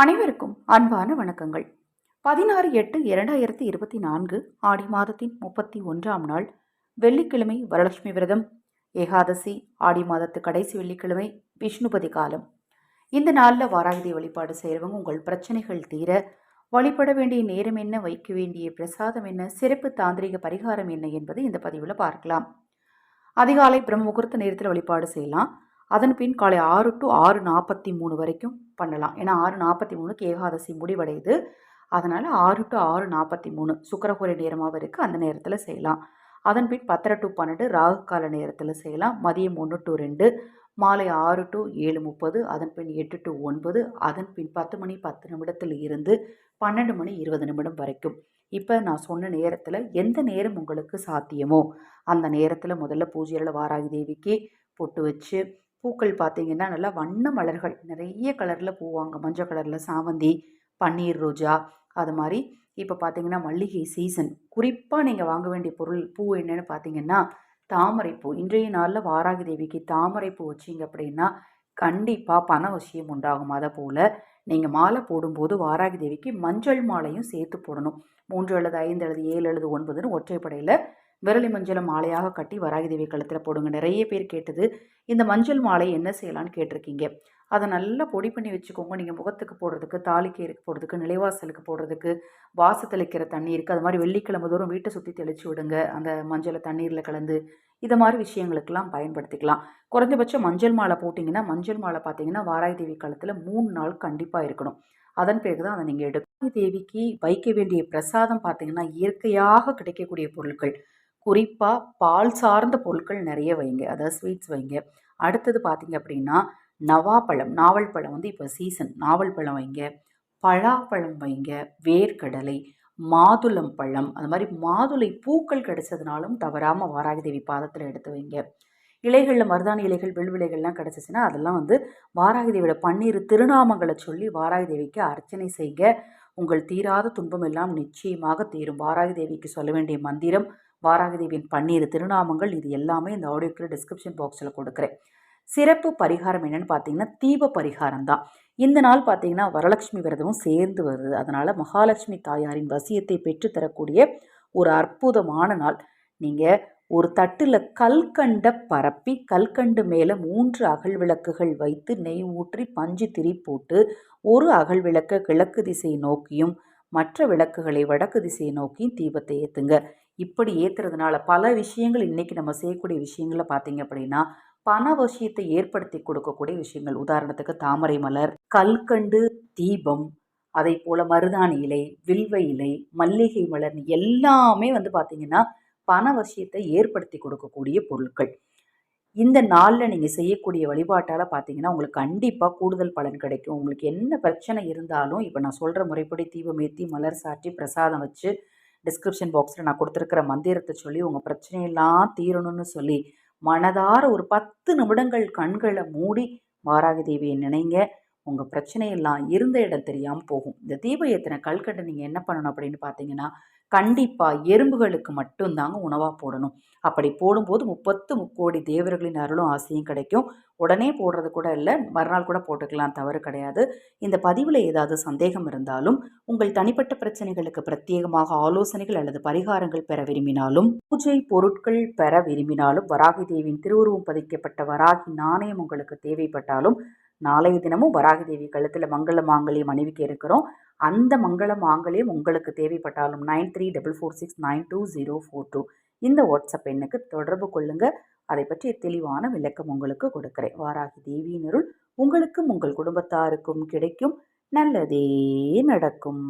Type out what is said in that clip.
அனைவருக்கும் அன்பான வணக்கங்கள். பதினாறு எட்டு இரண்டாயிரத்தி இருபத்தி நான்கு ஆடி மாதத்தின் முப்பத்தி ஒன்றாம் நாள் வெள்ளிக்கிழமை வரலட்சுமி விரதம் ஏகாதசி ஆடி மாதத்து கடைசி வெள்ளிக்கிழமை விஷ்ணுபதி காலம். இந்த நாளில் வாராகிதி வழிபாடு செய்கிறவங்க உங்கள் பிரச்சனைகள் தீர வழிபட வேண்டிய நேரம் என்ன வைக்க வேண்டிய பிரசாதம் என்ன சிறப்பு தாந்திரிக பரிகாரம் என்ன என்பது இந்த பதிவில் பார்க்கலாம். அதிகாலை பிரம்ம முகூர்த்த நேரத்தில் வழிபாடு செய்யலாம். அதன் பின் காலை ஆறு டு ஆறு நாற்பத்தி மூணு வரைக்கும் பண்ணலாம். ஏன்னா ஆறு நாற்பத்தி மூணுக்கு ஏகாதசி முடிவடையுது. அதனால் ஆறு டு ஆறு நாற்பத்தி மூணு சுக்கரகுரை நேரமாக இருக்குது அந்த நேரத்தில் செய்யலாம். அதன் பின் பத்தரை டு பன்னெண்டு ராகு கால நேரத்தில் செய்யலாம். மதியம் ஒன்று டு ரெண்டு மாலை ஆறு டு ஏழு முப்பது அதன் பின் எட்டு டு ஒன்பது அதன் பின் பத்து மணி பத்து நிமிடத்தில் இருந்து பன்னெண்டு மணி இருபது நிமிடம் வரைக்கும். இப்போ நான் சொன்ன நேரத்தில் எந்த நேரம் உங்களுக்கு சாத்தியமோ அந்த நேரத்தில் முதல்ல பூஜையில் வாராகி தேவிக்கு பொட்டு வச்சு பூக்கள் பார்த்தீங்கன்னா நல்லா வண்ண மலர்கள். நிறைய கலரில் பூவாங்க. மஞ்சள் கலரில் சாவந்தி பன்னீர் ரோஜா அது மாதிரி. இப்போ பார்த்தீங்கன்னா மல்லிகை சீசன் குறிப்பாக நீங்கள் வாங்க வேண்டிய பொருள் பூ என்னென்னு பார்த்தீங்கன்னா தாமரைப்பூ இன்றைய நாளில் வாராகி தேவிக்கு தாமரைப்பூ வச்சிங்க அப்படின்னா கண்டிப்பாக பண விஷயம் உண்டாகும் அதை போல். நீங்கள் மாலை போடும்போது வாராகி தேவிக்கு மஞ்சள் மாலையும் சேர்த்து போடணும். மூன்று அல்லது ஐந்து அல்லது ஏழு அல்லது ஒன்பதுன்னு ஒற்றைப்படையில் விரலி மஞ்சளை மாலையாக கட்டி வராகி தேவி கழுத்தில் போடுங்க. நிறைய பேர் கேட்டது இந்த மஞ்சள் மாலை என்ன செய்யலான்னு கேட்டிருக்கீங்க? அதை நல்லா பொடி பண்ணி வச்சுக்கோங்க. நீங்கள் முகத்துக்கு போடுறதுக்கு தாலிக்கீருக்கு போடுறதுக்கு நிலைவாசலுக்கு போடுறதுக்கு வாச தெளிக்கிற இருக்குது அது மாதிரி வெள்ளிக்கிழமை தோறும் வீட்டை சுற்றி தெளித்து விடுங்க. அந்த மஞ்சளை தண்ணீரில் கலந்து இதை மாதிரி விஷயங்களுக்கெல்லாம் பயன்படுத்திக்கலாம். குறைஞ்சபட்சம் மஞ்சள் மாலை போட்டிங்கன்னா மஞ்சள் மாலை பார்த்தீங்கன்னா வாராய் தேவி காலத்தில் மூணு நாள் கண்டிப்பாக இருக்கணும். அதன் பிறகு தான் அதை நீங்கள் எடுக்கும் தேவிக்கு வைக்க வேண்டிய பிரசாதம் பார்த்தீங்கன்னா இயற்கையாக கிடைக்கக்கூடிய பொருட்கள். குறிப்பாக பால் சார்ந்த பொருட்கள் நிறைய வைங்க அதாவது ஸ்வீட்ஸ் வைங்க. அடுத்தது பார்த்திங்க அப்படின்னா நவாப்பழம் நாவல் பழம் வந்து இப்போ சீசன் நாவல் பழம் வைங்க பழாப்பழம் வைங்க வேர்க்கடலை மாதுளம் பழம். அது மாதிரி மாதுளை பூக்கள் கிடைச்சதுனாலும் தவறாமல் வாராகி தேவி பாதத்தில் எடுத்து வைங்க. இலைகளில் மருதாணி இலைகள் வெள்விலைகள்லாம் கிடச்சிச்சின்னா அதெல்லாம் வந்து வாராகி தேவியோட பன்னீர் திருநாமங்களை சொல்லி வாராகி தேவிக்கு அர்ச்சனை செய்க உங்கள் தீராத துன்பம் எல்லாம் நிச்சயமாக தீரும். வாராகி தேவிக்கு சொல்ல வேண்டிய மந்திரம் வாராகிதேவியின் பன்னீர் திருநாமங்கள் இது எல்லாமே இந்த ஆடியோக்கு டிஸ்கிரிப்ஷன் பாக்ஸில் கொடுக்குறேன். சிறப்பு பரிகாரம் என்னென்னு பார்த்தீங்கன்னா தீப பரிகாரம் தான் இந்த நாள் பார்த்தீங்கன்னா வரலட்சுமி விரதமும் சேர்ந்து வருது. அதனால் மகாலட்சுமி தாயாரின் வசியத்தை பெற்றுத்தரக்கூடிய ஒரு அற்புதமான நாள். நீங்கள் ஒரு தட்டில் கல்கண்ட பரப்பி கல்கண்டு மேலே மூன்று அகல் விளக்குகள் வைத்து நெய் ஊற்றி பஞ்சு திரி போட்டு ஒரு அகல் விளக்க கிழக்கு திசை நோக்கியும் மற்ற விளக்குகளை வடக்கு திசையை நோக்கி தீபத்தை ஏற்றுங்க இப்படி ஏற்றுறதுனால பல விஷயங்கள் இன்றைக்கி நம்ம செய்யக்கூடிய விஷயங்களை பார்த்தீங்க அப்படின்னா பண விஷயத்தை ஏற்படுத்தி கொடுக்கக்கூடிய விஷயங்கள். உதாரணத்துக்கு தாமரை மலர் கல்கண்டு தீபம் அதை போல் மருதாணி இலை வில்வ இலை மல்லிகை மலர் எல்லாமே வந்து பார்த்திங்கன்னா பண விஷயத்தை ஏற்படுத்தி கொடுக்கக்கூடிய பொருட்கள். இந்த நாளில் நீங்கள் செய்யக்கூடிய வழிபாட்டால் பார்த்தீங்கன்னா உங்களுக்கு கண்டிப்பாக கூடுதல் பலன் கிடைக்கும். உங்களுக்கு என்ன பிரச்சனை இருந்தாலும் இப்போ நான் சொல்கிற முறைப்படி தீபம் ஏற்றி மலர் சாற்றி பிரசாதம் வச்சு டிஸ்கிரிப்ஷன் பாக்ஸில் நான் கொடுத்துருக்கிற மந்திரத்தை சொல்லி உங்கள் பிரச்சனையெல்லாம் தீரணும்னு சொல்லி மனதார ஒரு பத்து நிமிடங்கள் கண்களை மூடி வாராகி தேவியை நினைங்க. உங்கள் பிரச்சனையெல்லாம் இருந்த இடம் தெரியாமல் போகும். இந்த தீப ஏற்றின கல்கட்டை நீங்கள் என்ன பண்ணணும் அப்படின்னு பார்த்தீங்கன்னா கண்டிப்பாக எறும்புகளுக்கு மட்டும்தாங்க உணவாக போடணும். அப்படி போடும்போது முப்பத்து முக்கோடி தேவர்களின் அருளும் ஆசையும் கிடைக்கும். உடனே போடுறது கூட இல்லை மறுநாள் கூட போட்டுக்கலாம் தவறு கிடையாது. இந்த பதிவில் ஏதாவது சந்தேகம் இருந்தாலும் உங்கள் தனிப்பட்ட பிரச்சனைகளுக்கு பிரத்யேகமாக ஆலோசனைகள் அல்லது பரிகாரங்கள் பெற விரும்பினாலும் பூஜை பொருட்கள் பெற விரும்பினாலும் வராகி தேவியின் திருவுருவம் பதிக்கப்பட்ட வராகி நாணயம் உங்களுக்கு தேவைப்பட்டாலும் நாளைய தினமும் வராகி தேவி கழுத்தில் மங்கள மாங்கல்யம் அணிவிக்க இருக்கிறோம். அந்த மங்கள மாங்கல்யம் உங்களுக்கு தேவைப்பட்டாலும் nine three double four six nine two zero four two இந்த வாட்ஸ்அப் எண்ணுக்கு தொடர்பு கொள்ளுங்கள் அதை பற்றிய தெளிவான விளக்கம் உங்களுக்கு கொடுக்குறேன். வாராகி தேவியினருள் உங்களுக்கும் உங்கள் குடும்பத்தாருக்கும் கிடைக்கும். நல்லதே நடக்கும்.